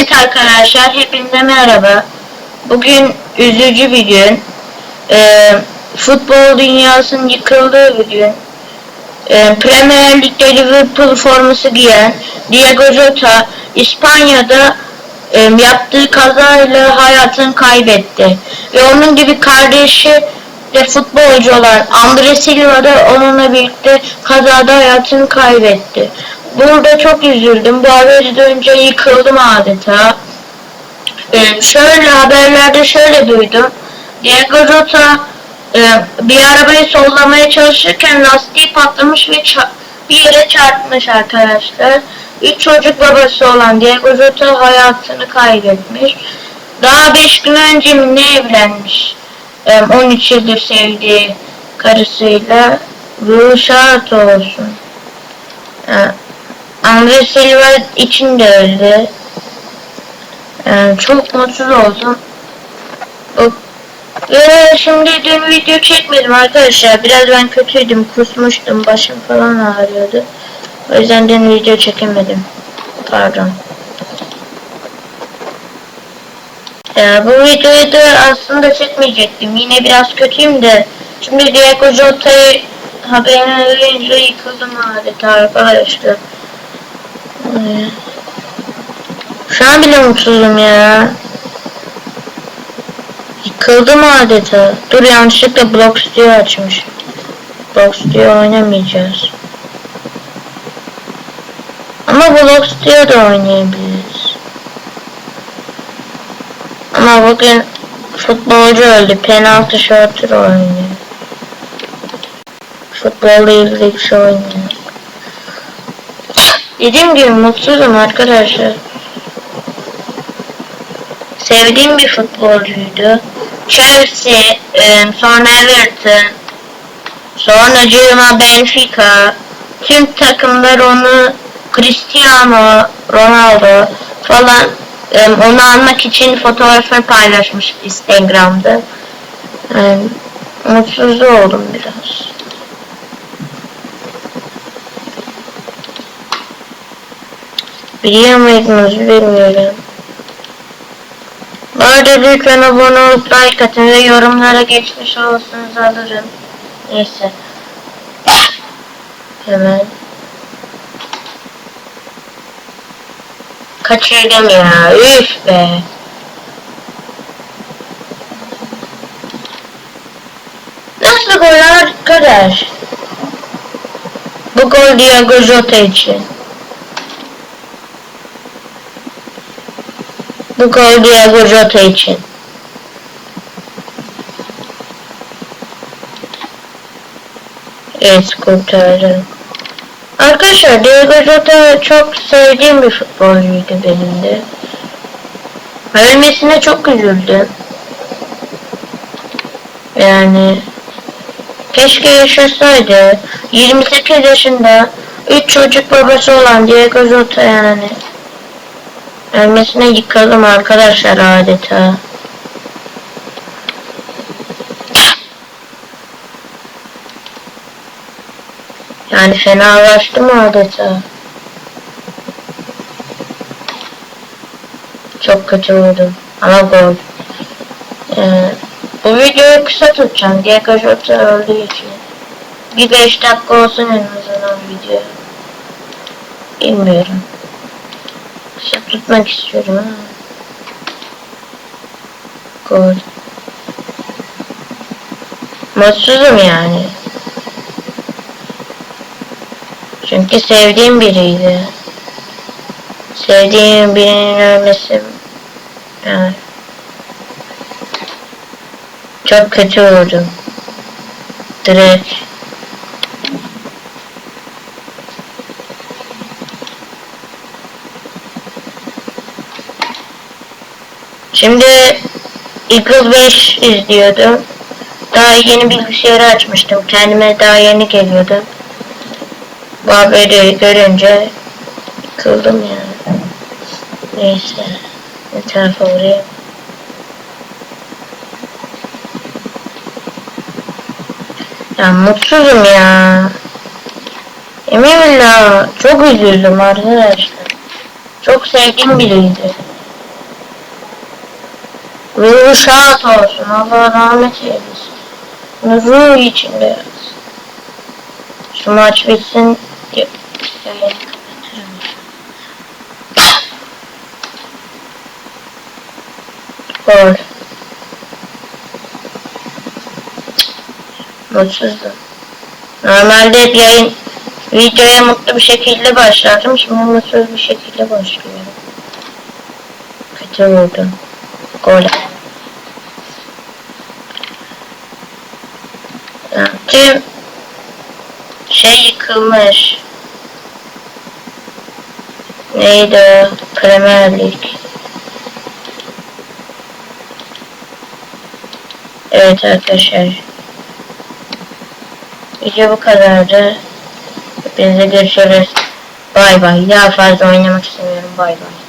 Evet arkadaşlar hepinize merhaba. Bugün üzücü bir gün. Ee, futbol dünyasının yıkıldığı bir gün. Ee, Premier Lig'de Liverpool forması giyen Diego Jota İspanya'da e, yaptığı kazayla hayatını kaybetti. Ve onun gibi kardeşi de futbolcu olan Andre Silva da onunla birlikte kazada hayatını kaybetti. Burada çok üzüldüm. Bu haberi duyunca yıkıldım adeta. Ee, şöyle haberlerde şöyle duydum. Diego Jota e, bir arabayı sollamaya çalışırken lastiği patlamış ve bir yere çarpmış arkadaşlar. Üç çocuk babası olan Diego Jota hayatını kaybetmiş. Daha 5 gün önce mi ne evlenmiş? E, 13 yıldır sevdiği karısıyla. Ruhu şahat olsun. E, Andre Silva için de öldü. Yani çok mutsuz oldum. Ve şimdi dün video çekmedim arkadaşlar. Biraz ben kötüydüm, kusmuştum, başım falan ağrıyordu. O yüzden dün video çekemedim. Pardon. Ya bu videoyu da aslında çekmeyecektim. Yine biraz kötüyüm de. Şimdi Diego Jota'yı haberini öğrenince yıkıldım adeta arkadaşlar. Ee, Şu an bile mutsuzum ya. Yıkıldım adeta. Dur yanlışlıkla Block Studio açmış. Block Studio oynamayacağız. Ama Block Studio da oynayabiliriz. Ama bugün futbolcu öldü. Penaltı shorter oynuyor. Futbolla ilgili bir şey oynuyor. Dediğim gibi mutsuzum arkadaşlar. Sevdiğim bir futbolcuydu. Chelsea, e, sonra Everton, sonra Cuma Benfica. Tüm takımlar onu Cristiano Ronaldo falan e, onu almak için fotoğrafını paylaşmış Instagram'da. E, mutsuz oldum biraz. Biliyor muydunuz bilmiyorum. Bu arada lütfen abone olup like atın ve yorumlara geçmiş olsunuz alırım. Neyse. Hemen. Kaçırdım ya. Üf be. Nasıl gol arkadaş? Bu gol Diego Jota için. Bu gol Diego Jota için. Evet kurtardım. Arkadaşlar Diego Jota çok sevdiğim bir futbolcuydu benim de. Ölmesine çok üzüldüm. Yani keşke yaşasaydı. 28 yaşında 3 çocuk babası olan Diego Jota yani. Ölmesine yıkalım arkadaşlar adeta. Yani fenalaştım adeta. Çok kötü vurdum. Ama gol. Ee, bu videoyu kısa tutacağım. Diego Jota öldüğü için. Bir 5 dakika olsun en azından video. Bilmiyorum. Kısa tutmak istiyorum ha. Gol. Mutsuzum yani. Çünkü sevdiğim biriydi. Sevdiğim birinin ölmesi yani çok kötü oldum. Direkt Şimdi Eagle 5 izliyordum. Daha yeni bilgisayarı açmıştım. Kendime daha yeni geliyordu. Bu haberi görünce yıkıldım yani. Neyse. Bir tarafa vurayım. Ya mutsuzum ya. Emin billah çok üzüldüm arkadaşlar. Çok sevdiğim biriydi. Ruhu şad olsun. Allah rahmet eylesin. Ruhu içinde yatsın. Şu maç bitsin. ya- Yayını kapatırım. Gol. Mutsuzdu. Normalde hep yayın videoya mutlu bir şekilde başlardım. Şimdi mutsuz bir şekilde başlıyorum. Kötü vurdu. Gol. Ya, Tüm yıkılmış. Neydi o? Premier Lig. Evet arkadaşlar. Video bu kadardı. Hepinize görüşürüz. Bay bay. Daha fazla oynamak istemiyorum. Bay bay.